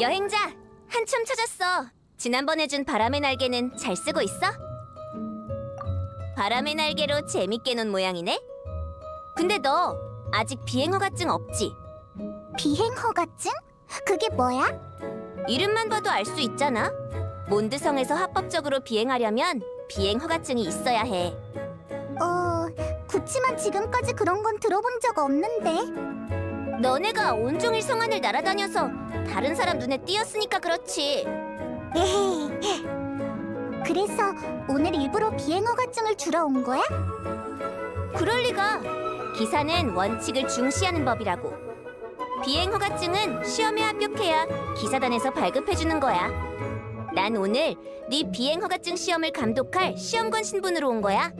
여행자, 한참 찾았어. 지난번에 준 바람의 날개는 잘 쓰고 있어? 바람의 날개로 재밌게 논 모양이네. 근데 너 아직 비행 허가증 없지? 비행 허가증? 그게 뭐야? 이름만 봐도 알 수 있잖아. 몬드성에서 합법적으로 비행하려면 비행 허가증이 있어야 해. 어, 그치만 지금까지 그런 건 들어본 적 없는데. 너네가 온종일 성안을 날아다녀서 다른 사람 눈에 띄었으니까 그렇지. 에헤이. 그래서 오늘 일부러 비행 허가증을 주러 온 거야? 그럴 리가. 기사는 원칙을 중시하는 법이라고. 비행 허가증은 시험에 합격해야 기사단에서 발급해 주는 거야. 난 오늘 네 비행 허가증 시험을 감독할 시험관 신분으로 온 거야.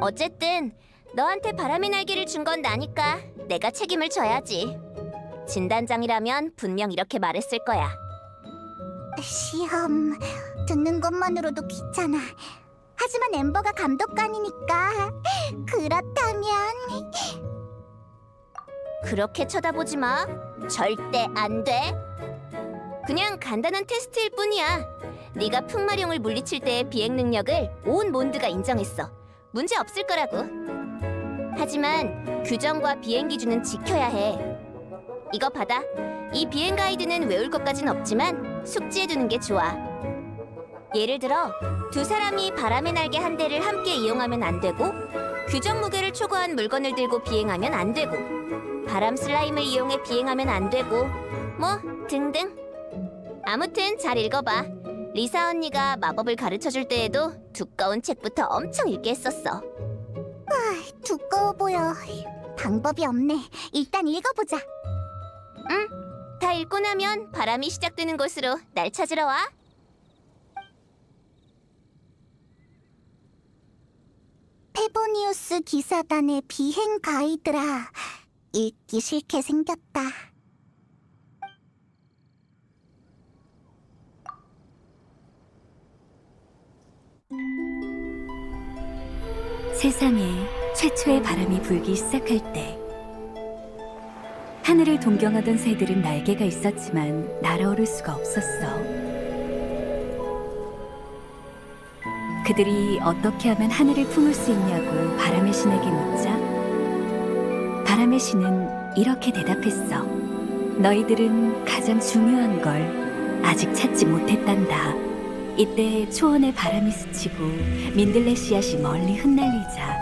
어쨌든 너한테 바람의 날개를 준 건 나니까 내가 책임을 져야지. 진단장이라면 분명 이렇게 말했을 거야. 시험 듣는 것만으로도 귀찮아. 하지만 엠버가 감독관이니까 그렇다면 그렇게 쳐다보지 마. 절대 안 돼. 그냥 간단한 테스트일 뿐이야. 네가 풍마룡을 물리칠 때의 비행 능력을 온 몬드가 인정했어. 문제 없을 거라고. 하지만 규정과 비행 기준은 지켜야 해. 이거 받아. 이 비행 가이드는 외울 것까진 없지만 숙지해 두는 게 좋아. 예를 들어 두 사람이 바람의 날개 한 대를 함께 이용하면 안 되고 규정 무게를 초과한 물건을 들고 비행하면 안 되고 바람 슬라임을 이용해 비행하면 안 되고 뭐 등등 아무튼 잘 읽어봐 리사 언니가 마법을 가르쳐 줄 때에도 두꺼운 책부터 엄청 읽게 했었어 두꺼워 보여. 방법이 없네. 일단 읽어보자. 다 읽고 나면 바람이 시작되는 곳으로 날 찾으러 와 페보니우스 기사단의 비행 가이드라. 읽기 싫게 생겼다. 세상에 최초의 바람이 불기 시작할 때 하늘을 동경하던 새들은 날개가 있었지만 날아오를 수가 없었어. 그들이 어떻게 하면 하늘을 품을 수 있냐고 바람의 신에게 묻자 바람의 신은 이렇게 대답했어. 너희들은 가장 중요한 걸 아직 찾지 못했단다. 이때 초원의 바람이 스치고 민들레 씨앗이 멀리 흩날리자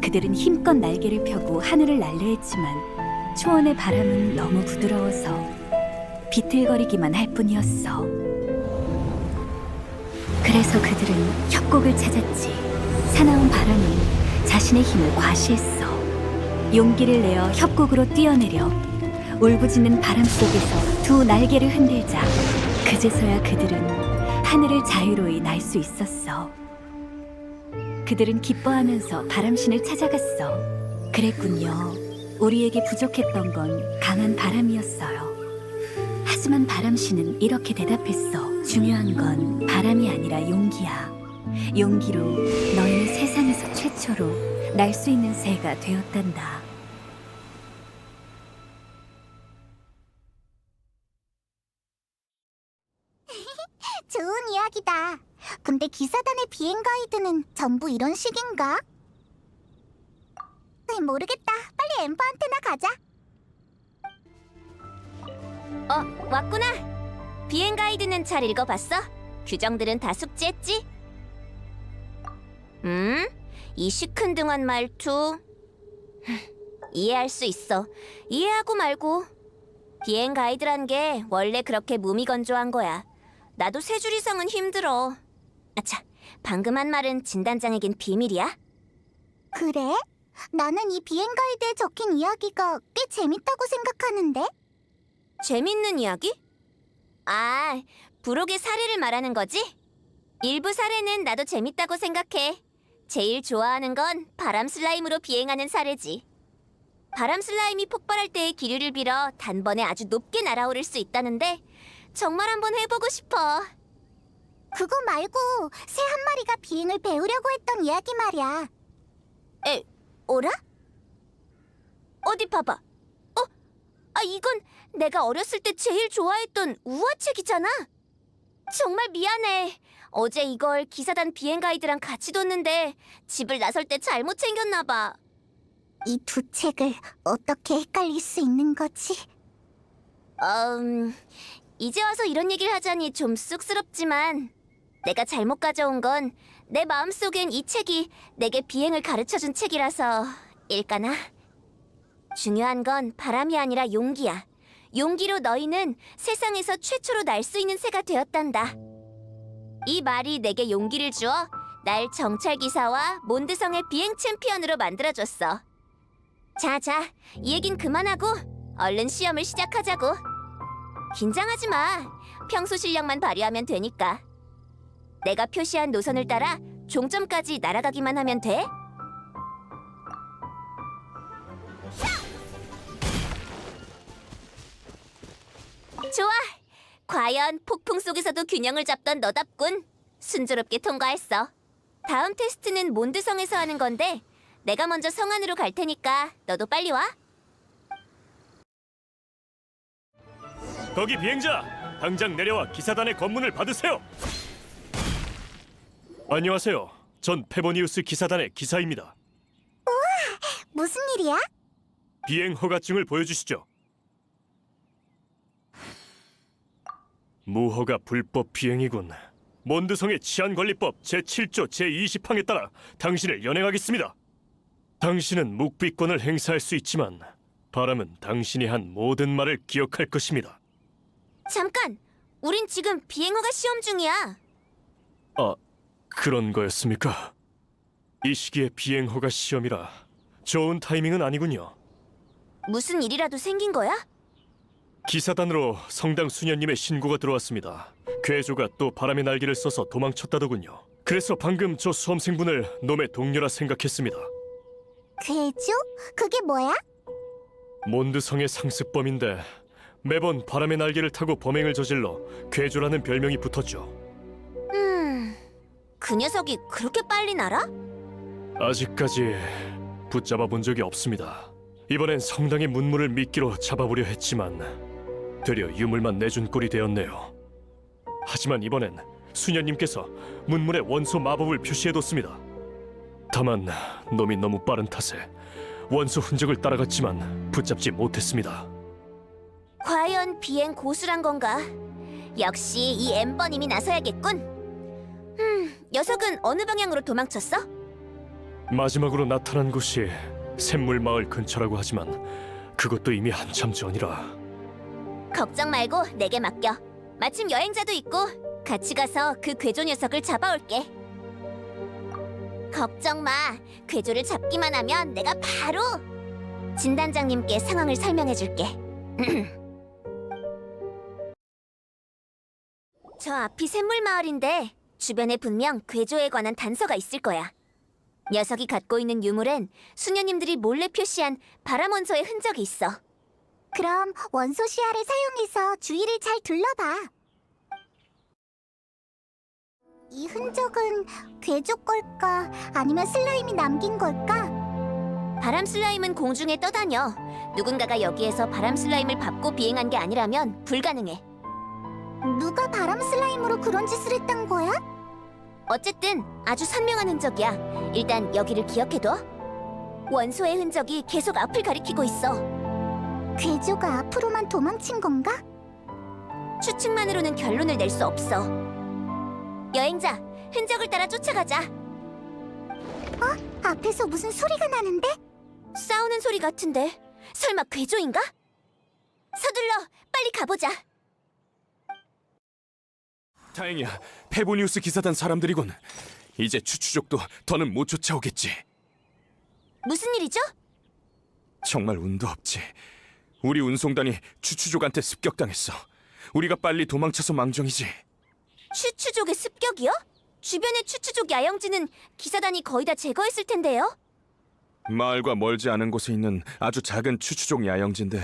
그들은 힘껏 날개를 펴고 하늘을 날려 했지만 초원의 바람은 너무 부드러워서 비틀거리기만 할 뿐이었어. 그래서 그들은 협곡을 찾았지. 사나운 바람은 자신의 힘을 과시했어. 용기를 내어 협곡으로 뛰어내려 울부짖는 바람 속에서 두 날개를 흔들자 그제서야 그들은 하늘을 자유로이 날 수 있었어. 그들은 기뻐하면서 바람신을 찾아갔어. 그랬군요. 우리에게 부족했던 건 강한 바람이었어요. 하지만 바람신은 이렇게 대답했어. 중요한 건 바람이 아니라 용기야. 용기로 너희는 세상에서 최초로 날 수 있는 새가 되었단다. 근데 기사단의 비행 가이드는 전부 이런 식인가? 모르겠다. 빨리 엠버한테나 가자. 어 왔구나 비행 가이드는 잘 읽어봤어? 규정들은 다 숙지했지? 음? 이 시큰둥한 말투 이해할 수 있어 이해하고 말고 비행 가이드란 게 원래 그렇게 무미건조한 거야 나도 세줄 이상은 힘들어 아차 방금 한 말은 진단장에겐 비밀이야? 그래? 나는 이 비행 가이드에 적힌 이야기가 꽤 재밌다고 생각하는데? 재밌는 이야기? 아, 부록의 사례를 말하는 거지? 일부 사례는 나도 재밌다고 생각해. 제일 좋아하는 건 바람 슬라임으로 비행하는 사례지. 바람 슬라임이 폭발할 때의 기류를 빌어 단번에 아주 높게 날아오를 수 있다는데 정말 한번 해보고 싶어. 그거 말고 새 한 마리가 비행을 배우려고 했던 이야기 말이야. 에, 오라? 어디 봐봐. 어? 아, 이건 내가 어렸을 때 제일 좋아했던 우화책이잖아. 정말 미안해. 어제 이걸 기사단 비행 가이드랑 같이 뒀는데 집을 나설 때 잘못 챙겼나 봐. 이 두 책을 어떻게 헷갈릴 수 있는 거지? 음, 이제 와서 이런 얘기를 하자니 좀 쑥스럽지만 내가 잘못 가져온 건 내 마음속엔 이 책이 내게 비행을 가르쳐준 책이라서 일까나? 중요한 건 바람이 아니라 용기야. 용기로 너희는 세상에서 최초로 날 수 있는 새가 되었단다. 이 말이 내게 용기를 주어 날 정찰 기사와 몬드성의 비행 챔피언으로 만들어줬어. 자자, 이 얘긴 그만하고 얼른 시험을 시작하자고. 긴장하지 마. 평소 실력만 발휘하면 되니까. 내가 표시한 노선을 따라 종점까지 날아가기만 하면 돼. 좋아. 과연 폭풍 속에서도 균형을 잡던 너답군. 순조롭게 통과했어. 다음 테스트는 몬드성에서 하는 건데 내가 먼저 성 안으로 갈 테니까 너도 빨리 와. 거기 비행자, 당장 내려와 기사단의 검문을 받으세요. 안녕하세요. 전 페보니우스 기사단의 기사입니다. 무슨 일이야? 비행 허가증을 보여주시죠. 무허가 불법 비행이군. 몬드성의 치안관리법 제7조 제20항에 따라 당신을 연행하겠습니다. 당신은 묵비권을 행사할 수 있지만 바람은 당신이 한 모든 말을 기억할 것입니다. 잠깐. 우린 지금 비행허가 시험 중이야. 아, 그런 거였습니까? 이 시기에 비행 허가 시험이라 좋은 타이밍은 아니군요. 무슨 일이라도 생긴 거야? 기사단으로 성당 수녀님의 신고가 들어왔습니다. 괴조가 또 바람의 날개를 써서 도망쳤다더군요. 그래서 방금 저 수험생분을 놈의 동료라 생각했습니다. 괴조? 그게 뭐야? 몬드성의 상습범인데 매번 바람의 날개를 타고 범행을 저질러 괴조라는 별명이 붙었죠. 음. 그 녀석이 그렇게 빨리 날아? 아직까지 붙잡아 본 적이 없습니다. 이번엔 성당의 문물을 미끼로 잡아보려 했지만 되려 유물만 내준 꼴이 되었네요. 하지만 이번엔 수녀님께서 문물에 원소 마법을 표시해뒀습니다. 다만 놈이 너무 빠른 탓에 원소 흔적을 따라갔지만 붙잡지 못했습니다. 과연 비행 고수란 건가? 역시 이 엠버님이 나서야겠군. 음, 녀석은 어느 방향으로 도망쳤어? 마지막으로 나타난 곳이 샘물 마을 근처라고 하지만 그것도 이미 한참 전이라 걱정 말고 내게 맡겨. 마침 여행자도 있고 같이 가서 그 괴조 녀석을 잡아올게. 걱정 마. 괴조를 잡기만 하면 내가 바로 진단장님께 상황을 설명해 줄게. 저 앞이 샘물 마을인데 주변에 분명 괴조에 관한 단서가 있을 거야. 녀석이 갖고 있는 유물엔 수녀님들이 몰래 표시한 바람 원소의 흔적이 있어. 그럼 원소 시야를 사용해서 주위를 잘 둘러봐. 이 흔적은 괴조 걸까? 아니면 슬라임이 남긴 걸까? 바람 슬라임은 공중에 떠다녀. 누군가가 여기에서 바람 슬라임을 밟고 비행한 게 아니라면 불가능해. 누가 바람 슬라임으로 그런 짓을 했단 거야? 어쨌든 아주 선명한 흔적이야. 일단 여기를 기억해둬. 원소의 흔적이 계속 앞을 가리키고 있어. 괴조가 앞으로만 도망친 건가? 추측만으로는 결론을 낼 수 없어. 여행자, 흔적을 따라 쫓아가자. 앞에서 무슨 소리가 나는데? 싸우는 소리 같은데 설마 괴조인가? 서둘러, 빨리 가보자. 다행이야. 페보니우스 기사단 사람들이군. 이제 추추족도 더는 못 쫓아오겠지. 무슨 일이죠? 정말 운도 없지. 우리 운송단이 추추족한테 습격당했어. 우리가 빨리 도망쳐서 망정이지. 추추족의 습격이요? 주변의 추추족 야영지는 기사단이 거의 다 제거했을 텐데요. 마을과 멀지 않은 곳에 있는 아주 작은 추추족 야영지인데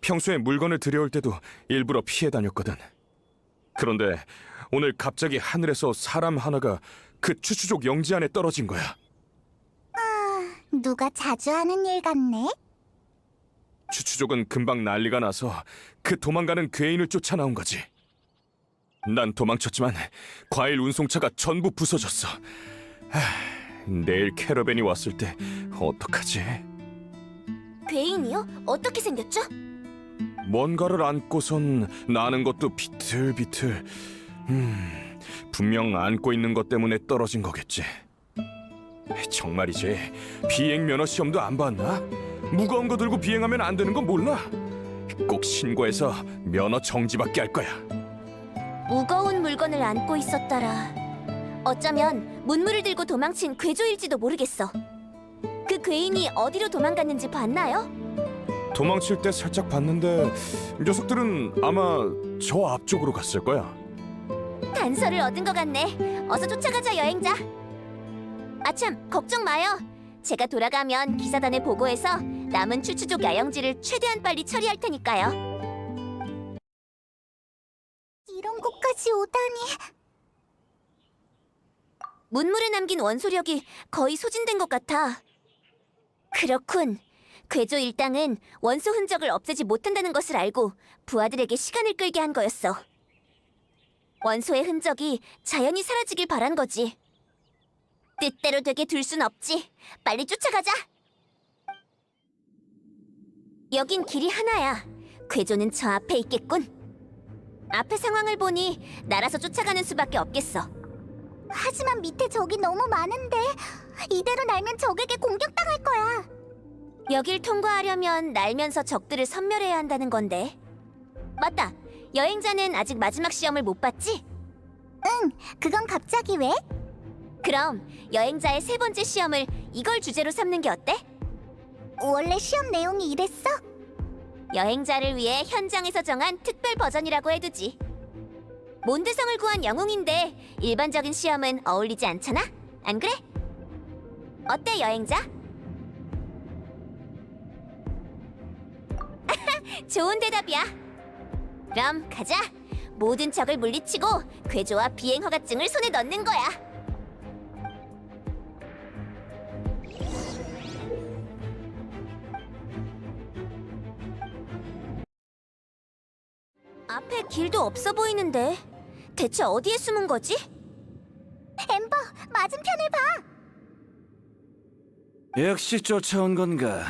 평소에 물건을 들여올 때도 일부러 피해 다녔거든. 그런데 오늘 갑자기 하늘에서 사람 하나가 그 추추족 영지 안에 떨어진 거야. 누가 자주 하는 일 같네? 추추족은 금방 난리가 나서 그 도망가는 괴인을 쫓아 나온 거지. 난 도망쳤지만 과일 운송차가 전부 부서졌어. 하, 내일 캐러밴이 왔을 때 어떡하지? 괴인이요? 어떻게 생겼죠? 뭔가를 안고선 나는 것도 비틀비틀. 음, 분명 안고 있는 것 때문에 떨어진 거겠지. 정말이지. 비행 면허 시험도 안 봤나? 무거운 거 들고 비행하면 안 되는 건 몰라? 꼭 신고해서 면허 정지받게 할 거야. 무거운 물건을 안고 있었더라. 어쩌면 문물을 들고 도망친 괴조일지도 모르겠어. 그 괴인이 어디로 도망갔는지 봤나요? 도망칠 때 살짝 봤는데 녀석들은 아마 저 앞쪽으로 갔을 거야. 단서를 얻은 것 같네. 어서 쫓아가자 여행자. 아참 걱정 마요. 제가 돌아가면 기사단에 보고해서 남은 추추족 야영지를 최대한 빨리 처리할 테니까요. 이런 곳까지 오다니. 문물에 남긴 원소력이 거의 소진된 것 같아. 그렇군. 괴조 일당은 원소 흔적을 없애지 못한다는 것을 알고 부하들에게 시간을 끌게 한 거였어. 원소의 흔적이 자연히 사라지길 바란 거지. 뜻대로 되게 둘 순 없지. 빨리 쫓아가자. 여긴 길이 하나야. 괴조는 저 앞에 있겠군. 앞의 상황을 보니 날아서 쫓아가는 수밖에 없겠어. 하지만 밑에 적이 너무 많은데 이대로 날면 적에게 공격당할 거야. 여길 통과하려면 날면서 적들을 섬멸해야 한다는 건데. 맞다. 여행자는 아직 마지막 시험을 못 봤지? 그건 갑자기 왜? 그럼 여행자의 세 번째 시험을 이걸 주제로 삼는 게 어때? 원래 시험 내용이 이랬어? 여행자를 위해 현장에서 정한 특별 버전이라고 해두지. 몬드성을 구한 영웅인데 일반적인 시험은 어울리지 않잖아? 안 그래? 어때 여행자? 좋은 대답이야. 그럼 가자. 모든 적을 물리치고 괴조와 비행 허가증을 손에 넣는 거야. 앞에 길도 없어 보이는데 대체 어디에 숨은 거지? 엠버 맞은편을 봐. 역시 쫓아온 건가?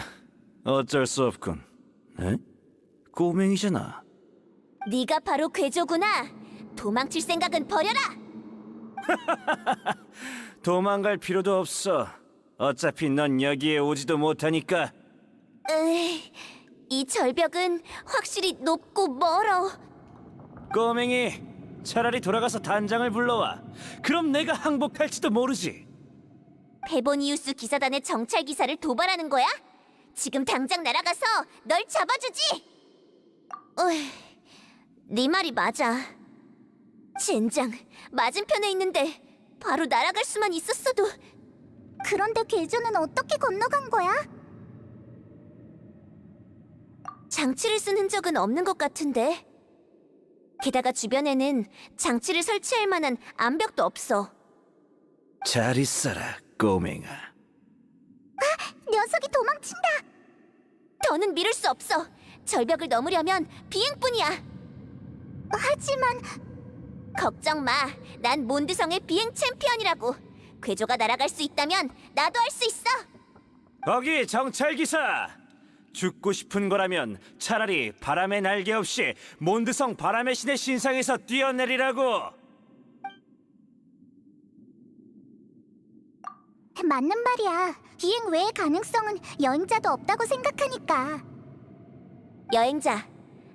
어쩔 수 없군. 에? 꼬맹이잖아. 네가 바로 괴조구나. 도망칠 생각은 버려라. 도망갈 필요도 없어. 어차피 넌 여기에 오지도 못하니까. 으이, 이 절벽은 확실히 높고 멀어. 꼬맹이, 차라리 돌아가서 단장을 불러와. 그럼 내가 항복할지도 모르지. 페보니우스 기사단의 정찰 기사를 도발하는 거야? 지금 당장 날아가서 널 잡아주지. 어이, 네 말이 맞아. 젠장, 맞은편에 있는데 바로 날아갈 수만 있었어도 그런데 괴조는 어떻게 건너간 거야? 장치를 쓴 흔적은 없는 것 같은데. 게다가 주변에는 장치를 설치할 만한 암벽도 없어. 잘 있어라, 꼬맹아. 녀석이 도망친다. 더는 미룰 수 없어. 절벽을 넘으려면 비행뿐이야. 하지만 걱정 마. 난 몬드성의 비행 챔피언이라고. 괴조가 날아갈 수 있다면 나도 할 수 있어. 거기 정찰 기사. 죽고 싶은 거라면 차라리 바람의 날개 없이 몬드성 바람의 신의 신상에서 뛰어내리라고. 맞는 말이야. 비행 외의 가능성은 여행자도 없다고 생각하니까. 여행자,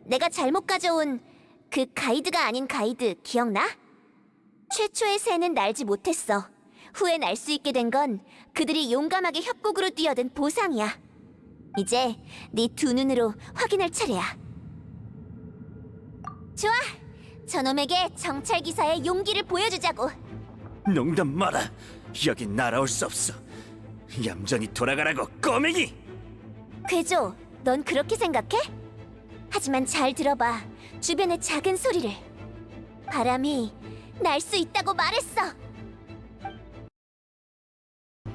내가 잘못 가져온 그 가이드가 아닌 가이드 기억나? 최초의 새는 날지 못했어. 후에 날 수 있게 된 건 그들이 용감하게 협곡으로 뛰어든 보상이야. 이제 네 두 눈으로 확인할 차례야. 좋아, 저놈에게 정찰 기사의 용기를 보여주자고. 농담 마라. 여긴 날아올 수 없어. 얌전히 돌아가라고, 꼬맹이. 괴조, 넌 그렇게 생각해? 하지만 잘 들어봐. 주변의 작은 소리를. 바람이 날 수 있다고 말했어.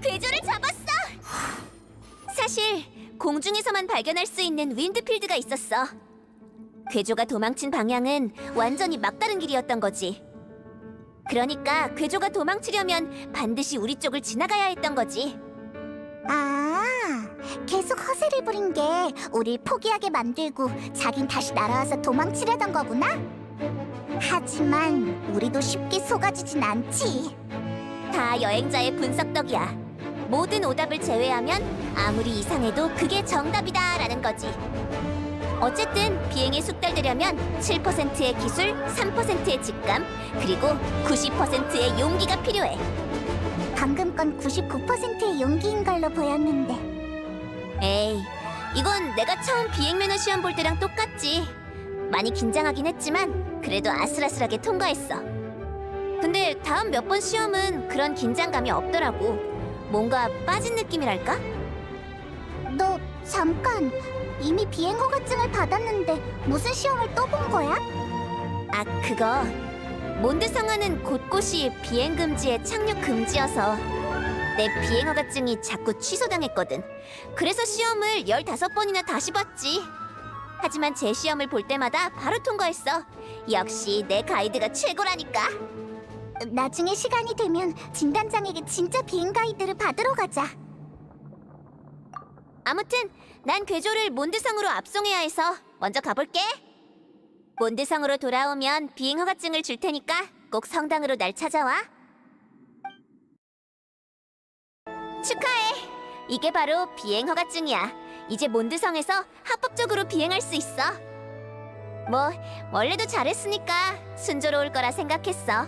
괴조를 잡았어. 사실 공중에서만 발견할 수 있는 윈드필드가 있었어. 괴조가 도망친 방향은 완전히 막다른 길이었던 거지. 그러니까 괴조가 도망치려면 반드시 우리 쪽을 지나가야 했던 거지. 아, 계속 허세를 부린 게 우릴 포기하게 만들고 자긴 다시 날아와서 도망치려던 거구나? 하지만 우리도 쉽게 속아지진 않지. 다 여행자의 분석 덕이야. 모든 오답을 제외하면 아무리 이상해도 그게 정답이다라는 거지. 어쨌든 비행에 숙달되려면 7%의 기술, 3%의 직감, 그리고 90%의 용기가 필요해. 방금 건 99%의 용기인 걸로 보였는데. 에이, 이건 내가 처음 비행 매너 시험 볼 때랑 똑같지. 많이 긴장하긴 했지만 그래도 아슬아슬하게 통과했어. 근데 다음 몇 번 시험은 그런 긴장감이 없더라고. 뭔가 빠진 느낌이랄까? 너 잠깐 이미 비행 허가증을 받았는데 무슨 시험을 또 본 거야? 아, 그거. 몬드성화는 곳곳이 비행 금지에 착륙 금지여서 내 비행 허가증이 자꾸 취소당했거든. 그래서 시험을 15번이나 다시 봤지. 하지만 제 시험을 볼 때마다 바로 통과했어. 역시 내 가이드가 최고라니까. 나중에 시간이 되면 진단장에게 진짜 비행 가이드를 받으러 가자. 아무튼 난 괴조를 몬드성으로 압송해야 해서 먼저 가볼게. 몬드성으로 돌아오면 비행 허가증을 줄 테니까 꼭 성당으로 날 찾아와. 축하해. 이게 바로 비행 허가증이야. 이제 몬드성에서 합법적으로 비행할 수 있어. 뭐 원래도 잘했으니까 순조로울 거라 생각했어.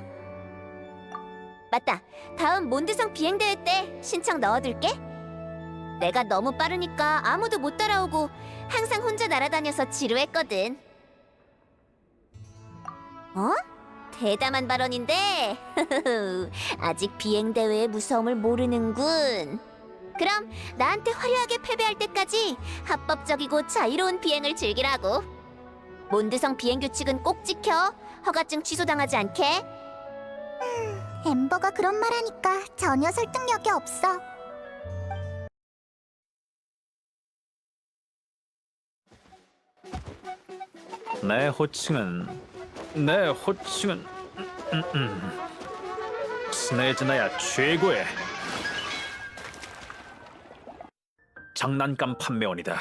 맞다. 다음 몬드성 비행 대회 때 신청 넣어둘게. 내가 너무 빠르니까 아무도 못 따라오고 항상 혼자 날아다녀서 지루했거든. 어? 대담한 발언인데 아직 비행 대회의 무서움을 모르는군. 그럼 나한테 화려하게 패배할 때까지 합법적이고 자유로운 비행을 즐기라고. 몬드성 비행 규칙은 꼭 지켜. 허가증 취소당하지 않게. 엠버가 그런 말하니까 전혀 설득력이 없어. 내 호칭은 내 호칭은 음, 음. 스네즈나야 최고의 장난감 판매원이다.